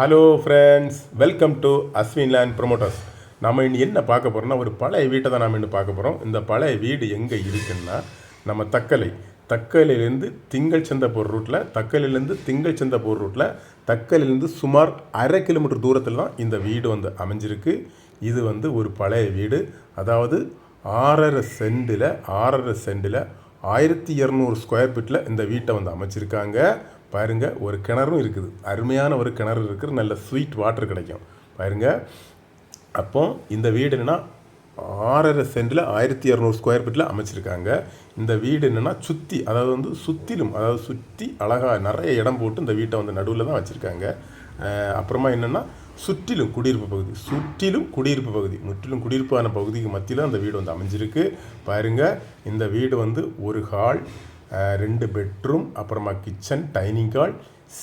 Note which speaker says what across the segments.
Speaker 1: Hello friends welcome to Ashwin land promoters நம்ம இன்னும் என்ன பார்க்க போகிறோம்னா ஒரு பழைய வீட்டை தான் நம்ம இன்னும் பார்க்க போகிறோம் இந்த பழைய வீடு எங்கே இருக்குன்னா நம்ம தக்கலை. தக்கலையிலேருந்து திங்கள் சந்தை போகிற ரூட்டில் தக்கலையிலேருந்து திங்கள் சந்தை போகிற ரூட்டில் தக்கலையிலேருந்து சுமார் அரை கிலோமீட்டர் தூரத்தில் தான் இந்த வீடு வந்து அமைஞ்சிருக்கு. இது வந்து ஒரு பழைய வீடு. அதாவது ஆறரை சென்டில் ஆறரை சென்டில் ஆயிரத்தி இரநூறு ஸ்கொயர் ஃபீட்டில் இந்த வீட்டை வந்து அமைச்சிருக்காங்க. பாருங்கள் ஒரு கிணறும் இருக்குது. அருமையான ஒரு கிணறு இருக்குது. நல்ல ஸ்வீட் வாட்டர் கிடைக்கும். பாருங்கள் அப்போ இந்த வீடு என்னென்னா ஆறரை சென்டில் ஆயிரத்தி இரநூறு ஸ்கொயர் ஃபீட்டில் அமைச்சிருக்காங்க. இந்த வீடு என்னென்னா சுற்றி அதாவது வந்து சுற்றிலும் அதாவது சுற்றி அழகாக நிறைய இடம் போட்டு இந்த வீட்டை வந்து நடுவில் தான் வச்சுருக்காங்க. அப்புறமா என்னென்னா சுற்றிலும் குடியிருப்பு பகுதி. சுற்றிலும் குடியிருப்பு பகுதி. முற்றிலும் குடியிருப்பான பகுதிக்கு மத்தியில் அந்த வீடு வந்து அமைஞ்சிருக்கு. பாருங்கள் இந்த வீடு வந்து ஒரு ஹால் ரெண்டு பெட்ரூம் அப்புறமா கிச்சன் டைனிங் ஹால்.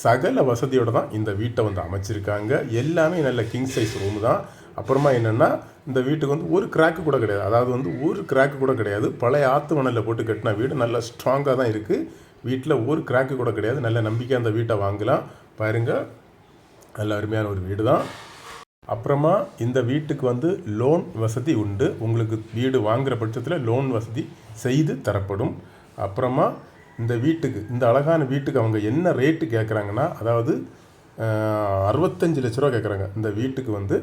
Speaker 1: சகல வசதியோடு தான் இந்த வீட்டை வந்து அமைச்சிருக்காங்க. எல்லாமே நல்ல கிங் சைஸ் ரூம் தான். அப்புறமா என்னென்னா இந்த வீட்டுக்கு வந்து ஒரு கிராக்கு கூட கிடையாது. அதாவது வந்து ஒரு கிராக்கு கூட கிடையாது. பழைய ஆற்று மணலில் போட்டு கட்டின வீடு நல்லா ஸ்ட்ராங்காக தான் இருக்குது வீட்டில் ஒரு கிராக்கு கூட கிடையாது. நல்ல நம்பிக்கை அந்த வீட்டை வாங்கலாம். பாருங்கள் நல்ல அருமையான ஒரு வீடு தான். அப்புறமா இந்த வீட்டுக்கு வந்து லோன் வசதி உண்டு. உங்களுக்கு வீடு வாங்குகிற பட்சத்தில் லோன் வசதி செய்து தரப்படும். அப்புறமா இந்த வீட்டுக்கு இந்த அழகான வீட்டுக்கு அவங்க என்ன ரேட்டு கேட்குறாங்கன்னா அதாவது அறுபத்தஞ்சு லட்ச ரூபா கேட்குறாங்க இந்த வீட்டுக்கு வந்து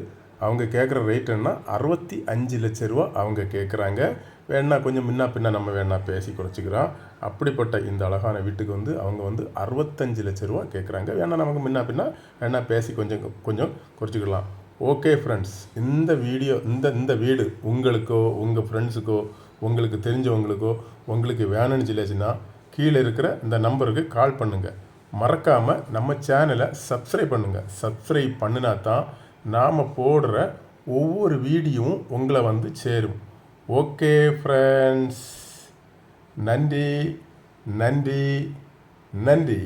Speaker 1: அவங்க கேட்குற ரேட் என்ன அறுபத்தி அஞ்சு லட்ச ரூபா அவங்க கேட்குறாங்க வேணா கொஞ்சம் முன்னா பின்ன நம்ம வேணா பேசி குறைச்சிக்கிறோம். அப்படிப்பட்ட இந்த அழகான வீட்டுக்கு வந்து அவங்க வந்து அறுபத்தஞ்சு லட்ச ரூபா கேட்குறாங்க வேணா நமக்கு முன்னா பின்னா வேணா பேசி கொஞ்சம் கொஞ்சம் குறைச்சிக்கலாம். ஓகே ஃப்ரெண்ட்ஸ் இந்த வீடியோ இந்த இந்த வீடு உங்களுக்கோ உங்கள் ஃப்ரெண்ட்ஸுக்கோ உங்களுக்கு தெரிஞ்சவங்களுக்கோ உங்களுக்கு வேணும்னு சொல்லியாச்சுன்னா கீழே இருக்கிற இந்த நம்பருக்கு கால் பண்ணுங்கள் மறக்காமல் நம்ம சேனலை சப்ஸ்கிரைப் பண்ணுங்கள் சப்ஸ்கிரைப் பண்ணினா தான் நாம் போடுற ஒவ்வொரு வீடியோவும் உங்களை வந்து சேரும். ஓகே ஃப்ரெண்ட்ஸ் நன்றி நன்றி நன்றி.